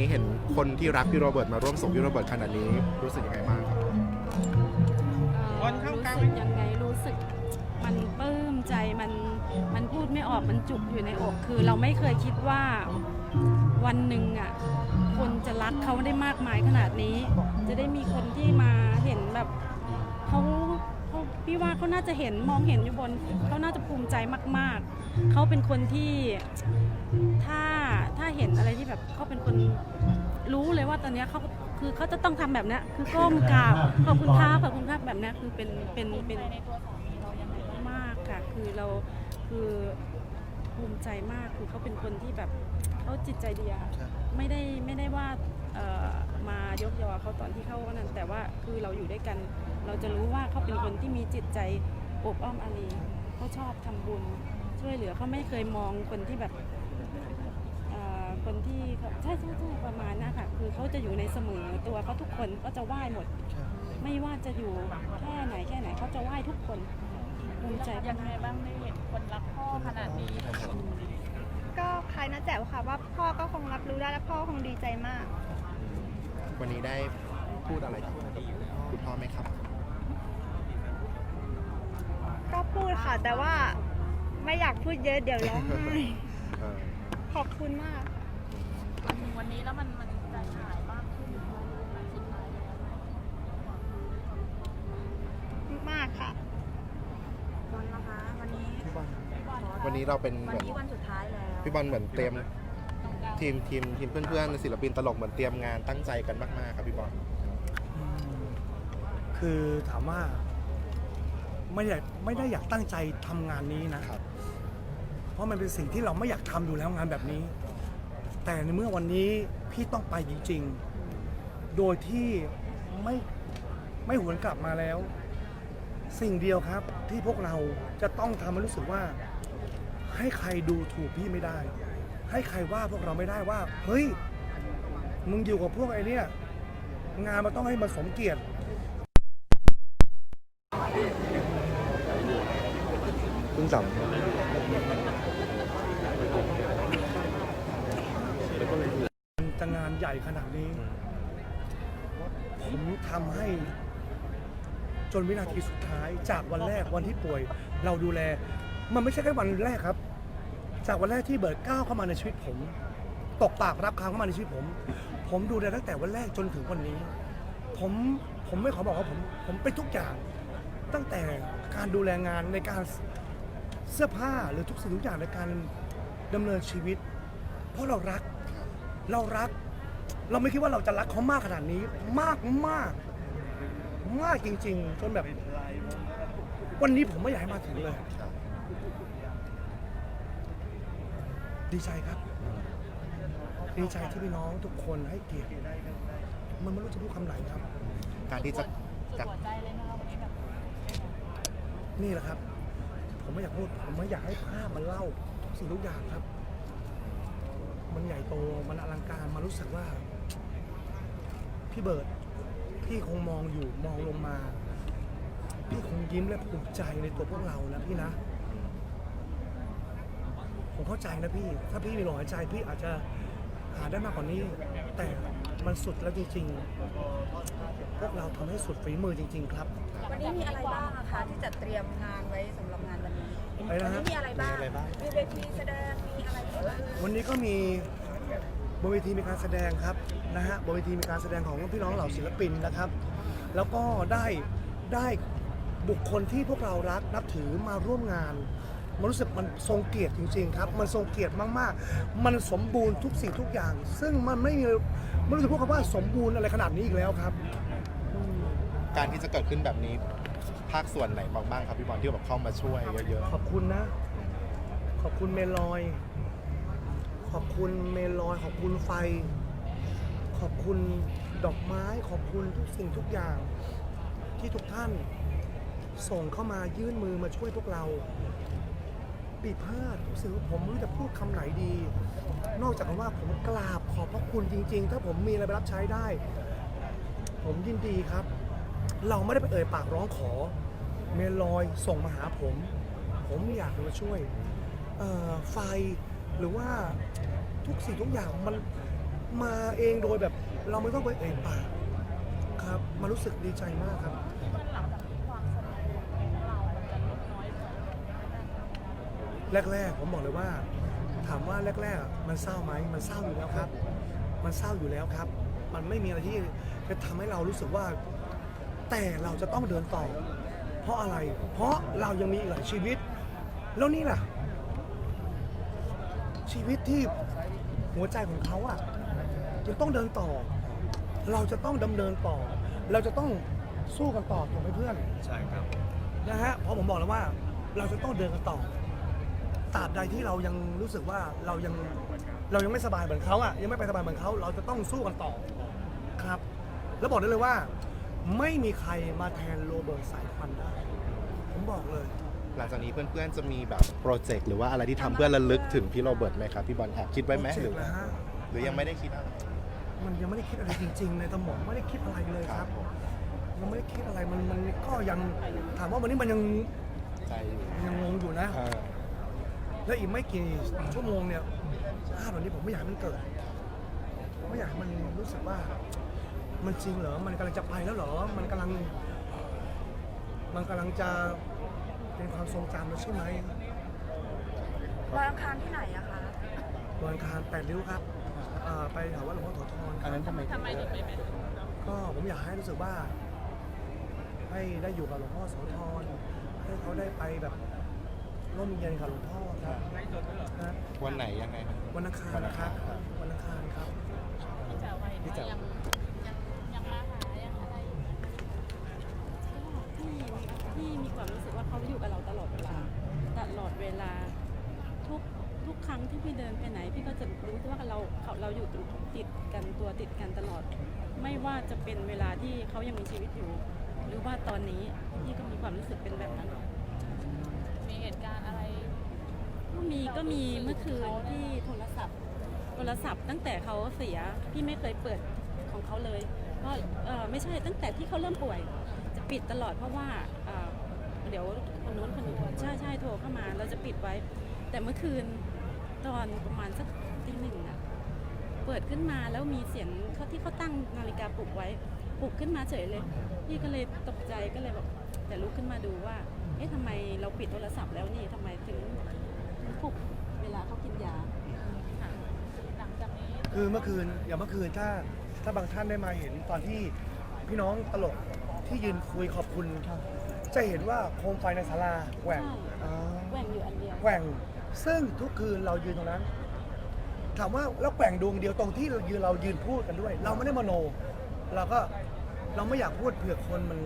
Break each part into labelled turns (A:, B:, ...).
A: นี้เห็นคนที่รักพี่โรเบิร์ตมาร่วมส่งพี่โรเบิร์ตขนาดนี้ รู้สึกยังไงบ้างครับ
B: เอ่อรู้สึกยังไงรู้สึกมันปลื้มใจมันมันพูดไม่ออกมันจุกอยู่ในอกคือเราไม่เคยคิดว่าวันหนึ่งอะคนจะรักเขาได้มากมายขนาดนี้ จะได้มีคนที่มาเห็นแบบเขาเขา พี่ว่าเขาน่าจะเห็นมองเห็นอยู่บนเขาน่าจะภูมิใจมาก ๆ เขาเป็นคนที่ถ้าถ้าเห็นอะไรที่แบบเขาเป็นคนรู้เลยว่าตอนเนี้ยเขาคือเขาจะต้องทำแบบเนี้ยคือก้มกราบขอบคุณครับขอบคุณครับแบบเนี้ยคือเป็นเป็นเป็น
C: ในตัวสามีเรายังไงบ้าง
B: มากค่ะ คือเราคือภูมิใจมากคือเขาเป็นคนที่แบบเขาจิตใจดีอะค่ะ
A: ครับ
B: ไม่ได้ไม่ได้ว่าเอ่อมา ยกยอเขาตอนที่เขานั้นแต่ว่าคือเราอยู่ด้วยกัน เราจะรู้ว่าเขาเป็นคนที่มีจิตใจอบอ้อมอารีเขาชอบทำบุญ ช่วยเหลือเขาไม่เคยมองคนที่แบบเอ่อคนที่เขาใช่ใช่ใช่ประมาณนั้นค่ะ คือเขาจะอยู่ในเสมอตัวเขาทุกคนก็จะไหว้หมด ไม่ว่าจะอยู่แค่ไหนแค่ไหนเขาจะไหว้ทุกคนภูมิใจ
C: ยัง
B: มาก
C: ไงบ้างได้เห็นคนรักพ่อขนาดนี้
D: ก็คล้ายนะแจ๋วค่ะว่าพ่อก็คงรับรู้ได้และพ่อคงดีใจมาก
A: วันนี้ได้พูดอะไรกับคุณพ่อไหมครับ
D: ก็ พูดค่ะ แต่ว่าไม่อยากพูดเยอะเดี๋ยวร้องไห้
A: เออ
D: ขอบคุณมาก
C: มาถึงวันนี้แล้วมันมันใจหายมากขึ้นสุดท้ายแล้ว
D: มากค่ะ
E: วันนะคะ วันนี้
A: พี่บอลวันนี้เราเป็น
E: วั
A: เห
E: น
A: มือน
E: นี้วันสุดท้ายแล้ว
A: พี่บอลเหมือนเตรียมทีมทีมทีมเพื่อนๆศิลปินตลกเหมือนเตรียมงานตั้งใจกันมากๆครับพี่บอล
F: อืมคือถามว่า ไม่ได้ไม่ได้อยากตั้งใจทำงานนี้นะ
A: ครับ
F: เพราะมันเป็นสิ่งที่เราไม่อยากทำอยู่แล้วงานแบบนี้ แต่ในเมื่อวันนี้พี่ต้องไปจริงๆ โดยที่ไม่ไม่หวนกลับมาแล้ว สิ่งเดียวครับที่พวกเราจะต้องทำให้รู้สึกว่า ให้ใครดูถูกพี่ไม่ได้ ให้ใครว่าพวกเราไม่ได้ว่า เฮ้ย มึงอยู่กับพวกไอ้เนี่ย งานมันต้องให้มันสมเกียรติ
A: พิ่งสัม
F: มันจะงานใหญ่ขนาดนี้ ผมทำให้ จนวินาทีสุดท้าย จากวันแรกวันที่ป่วย เราดูแล มันไม่ใช่แค่วันแรกครับ จากวันแรกที่เบิร์ดก้าวเข้ามาในชีวิตผม ตกปากรับคำเข้ามาในชีวิตผม ผมดูแลตั้งแต่วันแรกจนถึงวันนี้ ผมผมไม่ขอบอกว่าผม ผมเป็นทุกอย่าง ตั้งแต่การดูแลงานในการ เสื้อผ้าหรือทุกสิ่งทุกอย่างในการดำเนินชีวิต เพราะเรารัก เรารัก เราไม่คิดว่าเราจะรักเขามากขนาดนี้ มากมากมากจริง ๆ จนแบบ วันนี้ผมไม่อยากให้มาถึงเลย ดีใจครับ ดีใจที่พี่น้องทุกคนให้เกียรติมันไม่รู้จะพูดคำไหนครับ
A: การที่จะ
C: สุด
A: จะ
C: หัวใจเลยนะคะวันนี้แบบ
F: นี่แหละครับ ผมไม่อยากพูดผมไม่อยากให้ภาพมันเล่าทุกสิ่งทุกอย่างครับ มันใหญ่โตมันอลังการมันรู้สึกว่า พี่เบิร์ดพี่คงมองอยู่มองลงมา พี่คงยิ้มและภูมิใจในตัวพวกเรานะพี่นะผมเข้าใจนะพี่ ถ้าพี่มีลมหายใจพี่อาจจะหาได้มากกว่านี้ แต่ มันสุดแล้วจริงๆพวกเราทำให้สุดฝีมือจริง ๆ ครับ
E: วันนี้มีอะไรบ้างอะคะที่จัดเตรียมงานไว้สำหรับงานวันนี้
F: อะไร
E: วั
F: นะ
E: นี้
F: ฮะ
E: มีอะไรบ้าง มีเวทีแสดง มีอะไรบ้าง
F: วันนี้ก็มีบนเวทีมีการแสดงครับนะฮะบนเวทีมีการแสดงของพี่น้องเหล่าศิลปินนะครับ แล้วก็ได้ได้บุคคลที่พวกเรารักนับถือมาร่วมงาน มันรู้สึกมันทรงเกียรติจริงๆครับ มันทรงเกียรติมากๆ มันสมบูรณ์ทุกสิ่งทุกอย่าง ซึ่งมันไม่มี ไม่รู้จะพูดคำว่าสมบูรณ์อะไรขนาดนี้อีกแล้วครับ
A: การที่จะเกิดขึ้นแบบนี้ ภาคส่วนไหนบ้างครับพี่บอลที่แบบเข้ามาช่วยเยอะ
F: ขอบคุณนะ ขอบคุณเมลอย ขอบคุณเมลอย ขอบคุณไฟ ขอบคุณดอกไม้ ขอบคุณทุกสิ่งทุกอย่าง ที่ทุกท่าน ส่งเข้ามายื่นมือมาช่วยพวกเรา ปีพาดทุกสิ่งผมไม่รู้จะพูดคำไหนดี นอกจากคำว่าผมกราบขอบพระคุณจริง ๆ ถ้าผมมีอะไรไปรับใช้ได้ ผมยินดีครับ เราไม่ได้ไปเอ่ยปากร้องขอ เมลอยส่งมาหาผม ผมอยากจะมาช่วยไฟหรือว่าทุกสิ่งทุกอย่างมันมาเองโดยแบบ เราไม่ต้องไปเอ่ยปากครับ มันรู้สึกดีใจมากครับ
C: มันหลังจากนี้ความสนิทของเรา มันจะลดน้อยลง
F: แรก ๆ ผมบอกเลยว่า ถามว่าแรกๆมันเศร้าไหมมันเศร้าอยู่แล้วครับ มันเศร้าอยู่แล้วครับ มันไม่มีอะไรที่จะทำให้เรารู้สึกว่า แต่เราจะต้องเดินต่อ เพราะอะไร เพราะเรายังมีอีกหลายชีวิต แล้วนี่ล่ะ ชีวิตที่หัวใจของเขาอะยังต้องเดินต่อ เราจะต้องดำเนินต่อ เราจะต้องสู้กันต่อถูกไหมเพื่อน
G: ใช่ครับ
F: นะฮะเพราะผมบอกแล้วว่าเราจะต้องเดินกันต่อ ตราบใดที่เรายังรู้สึกว่าเรายังเรายังไม่สบายเหมือนเขาอะยังไม่ไปสบายเหมือนเขาเราจะต้องสู้กันต่อครับ แล้วบอกได้เลยว่า ไม่มีใครมาแทนโรเบิร์ตสายควันได้ ผมบอกเลย
A: หลังจากนี้เพื่อนๆจะมีแบบโปรเจกต์หรือว่าอะไรที่ทำเพื่อระลึกถึงพี่โรเบิร์ตไหมครับพี่บอลแอบคิดไว้ไหม
F: โปรเจ
A: ห
F: ก
A: รือ
F: ต์นะฮะ
A: หรือยังไม่ได้คิดอะไร
F: มันยังไม่ได้คิดอะไรจริง ๆ ในสมองไม่ได้คิดอะไรเลยครับยังไม่ได้คิดอะไรมันมันก็ยังถามว่าวันนี้มันยัง
A: ใจอยู่
F: ยังงงอยู่นะ
A: เออ
F: แล้วอีกไม่กี่ชั่วโมงเนี่ยภาพแบบนี้ผมไม่อยากให้มันเกิดผมไม่อยากให้มันรู้สึกว่า มันจริงเหรอ มันกำลังจะไปแล้วเหรอ มันกำลัง มันกำลังจะเป็นความทรงจำแล้วใช่ไหม
E: วันอังคารที่ไหนอะคะ
F: วันอังคารแปดริ้วครับอ่าไปแถววัดหลวงพ่อโสธรค
A: อั
F: รั
A: น
F: บ
A: นั้นทำไม
C: ทำไมถึงไม่เป็น
F: ก็ผมอยากให้รู้สึกว่า ให้ได้อยู่กับหลวงพ่อโสธรให้เขาได้ไปแบบ ร่มเย็นกับหลวงพ่อครับนะ
A: วันไหนยังไง
F: วันอังคารนะครับวันอังคารครับ
C: พี่แจ๋วไป
A: พี่แจ๋ว
C: ยังยังยังมาหายังอะไรอยู่ไหม
B: ที่ที่มีความรู้สึกว่าเขาอยู่กับเราตลอดเวลาตลอดเวลาทุกทุกครั้งที่พี่เดินไปไหน พี่ก็จะรู้ว่าเราเขาเราอยู่ติดกันตัวติดกันตลอด ไม่ว่าจะเป็นเวลาที่เขายังมีชีวิตอยู่ หรือว่าตอนนี้พี่ก็มีความรู้สึกเป็นแบบนั้น
C: มีเหตุการณ์อะไร
B: ก็มีก็มีเมื่อคืนที่โทรศัพท์ โทรศัพท์ตั้งแต่เขาเสียพี่ไม่เคยเปิดของเขาเลยเพราะเออไม่ใช่ตั้งแต่ที่เขาเริ่มป่วย จะปิดตลอดเพราะว่าเอ่อเดี๋ยวคนนู้นคนนี้ใช่ใช่โทรเข้ามาเราจะปิดไว้ แต่เมื่อคืนตอนประมาณสักตีหนึ่งอะเปิดขึ้นมาแล้วมีเสียงเขาที่เขาตั้งนาฬิกาปลุกไว้ปลุกขึ้นมาเฉยเลย พี่ก็เลยตกใจก็เลยแบบแต่ลุกขึ้นมาดูว่า เอ๊ะทำไมเราปิดโทรศัพท์แล้วนี่ทำไมถึงปลุกเวลาเขากินยา
C: หลังจากนี้
F: คือเมื่อคืนอย่างเมื่อคืนถ้าถ้าบางท่านได้มาเห็นตอนที่พี่น้องตลกที่ยืนคุยขอบคุณ จะเห็นว่าโคมไฟในศาลาแหว่ง
B: ใช่
F: อ่า
B: แหว่งอยู่อันเดียว
F: แกว่งซึ่งทุกคืนเรายืนตรงนั้น ถามว่าแล้วแกว่งดวงเดียวตรงที่เรายืนเรายืนพูดกันด้วย เราไม่ได้มโน เราก็ เราไม่อยากพูดเผื่อคนมัน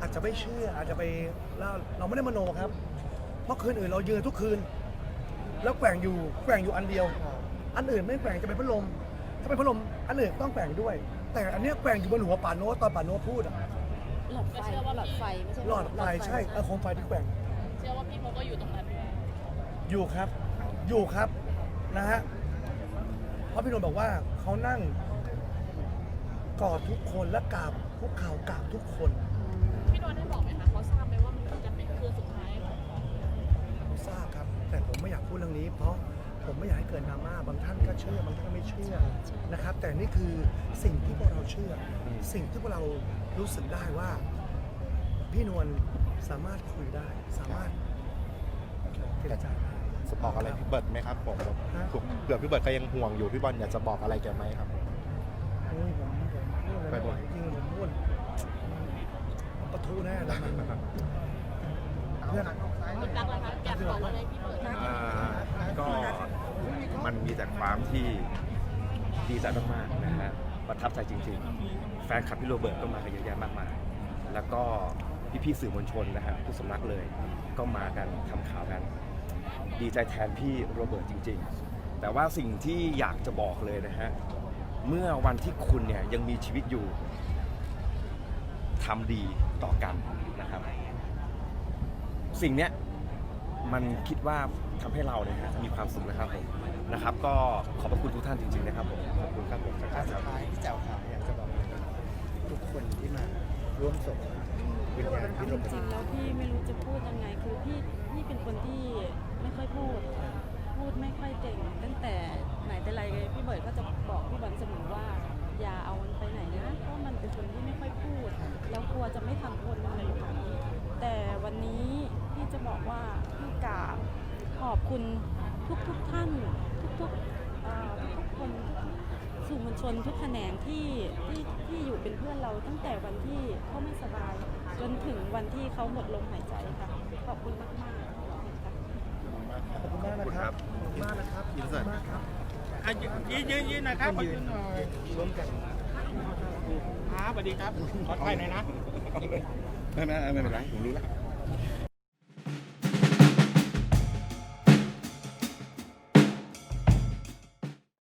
F: อาจจะไม่เชื่ออาจจะไปเราเราไม่ได้มโนครับเพราะคืนอื่นเรายืนทุกคืน แล้วแกว่งอยู่แกว่งอยู่อันเดียว อันอื่นไม่แกว่งจะเป็นพัดลม ถ้าเป็นพัดลมอันอื่นต้องแกว่งด้วย แต่อันเนี้ยแกว่งอยู่บนหัวป่าโน้ตตอนป่าโน้ตพูดอะ
B: หลอดไฟหลอดไฟไม่ใช่
F: หลอดไฟใช่เออโคมไฟที่แกว่ง
C: เชื่อว่าพี่เขาก็อยู่ตรงนั้นด้วย
F: อยู่ครับ อยู่ครับนะฮะเพราะพี่นนท์บอกว่าเขานั่งกอดทุกคนและกราบ คุกเข่ากราบทุกคน
C: พี่โดนได้บอกไหมคะเขาทราบไหมว่ามันจะเป็นคืนสุดท้ายของ
F: เขาทราบครับ แต่ผมไม่อยากพูดเรื่องนี้ เพราะผมไม่อยากให้เกิดดราม่าบางท่านก็เชื่อบางท่านก็ไม่เชื่อนะครับ แต่นี่คือสิ่งที่พวกเราเชื่ออสิ่งที่พวกเรารู้สึกได้ว่า พี่นวลสามารถคุยได้ สามารถเจรจาได้
A: จะบอกอะไรพี่เบิร์ดไหมครับผม
F: ฮะ
A: เผื่อพี่เบิร์ดก็ยังห่วงอยู่พี่บอลอยากจะบอกอะไรแกไหมครับ
F: โอ้ยผมผมพูดอะไรไม่ไหวจริงๆผมพูดมันประ ทุแน่เลยนเพื่อน
C: คุณตั๊กล่ะคะอยากบอกอะไรพี่เบิร์ด
G: อ่าก็มันมีแต่ความที่ดีใจมากๆนะฮะประทับใจจริง ๆ แฟนคลับพี่โรเบิร์ตก็มากันเยอะแยะมากมาย แล้วก็พี่ๆสื่อมวลชนนะฮะทุกสำนักเลยก็มากันทำข่าวกัน ดีใจแทนพี่โรเบิร์ตจริง ๆ แต่ว่าสิ่งที่อยากจะบอกเลยนะฮะเมื่อวันที่คุณเนี่ยยังมีชีวิตอยู่ ทำดีต่อกันนะครับ สิ่งเนี้ยมันคิดว่าทำให้เราเนี่ยฮะมีความสุขนะครับผมนะครับ ก็ขอบพระคุณทุกท่านจริงๆนะครับผมขอบคุณครับผม
A: สุดท้ายพี่แจ๋วขาอยากจะบอกทุกคนที่มาร่วมส่งวิญญาณพี่โร
B: จ
A: เบิร์ต
B: ริงๆแล้วพี่ไม่รู้จะพูดยังไงคือพี่พี่เป็นคนที่ไม่ค่อยพูด พูดไม่ค่อยเก่งตั้งแต่ไหนแต่ไรเลยพี่เบิร์ดก็จะบอกพี่บอลเสมอว่า อย่าเอามันไปไหนนะเพราะมันเป็นคนที่ไม่ค่อยพูด แล้วกลัวจะไม่ทันคนอะไรแบบนี้แต่วันนี้พี่จะบอกว่าพี่กราบขอบคุณทุกทุกๆท่าน ทุกๆเอ่อทุกๆคนทุกๆสื่อมวลชนทุกแขนงที่ที่ที่อยู่เป็นเพื่อนเราตั้งแต่วันที่เขาไม่สบาย จนถึงวันที่เขาหมดลมหายใจค่ะ ขอบคุณมากๆค่ะ
F: ขอบคุณมากนะครับขอบคุณมากนะครับ
A: อินเสิร์ต
F: ขอบคุณมากครับ
H: อะยืนยืนยืนหนะครับขอ
F: ยื
H: ยื
F: น
H: นหน่อย
F: ร่วมกัน
H: ครับสวัสดีครับขอถ่ายหน่อยนะ
G: ไม่ไม่ไม่เป็นไรผมรู้แล้ว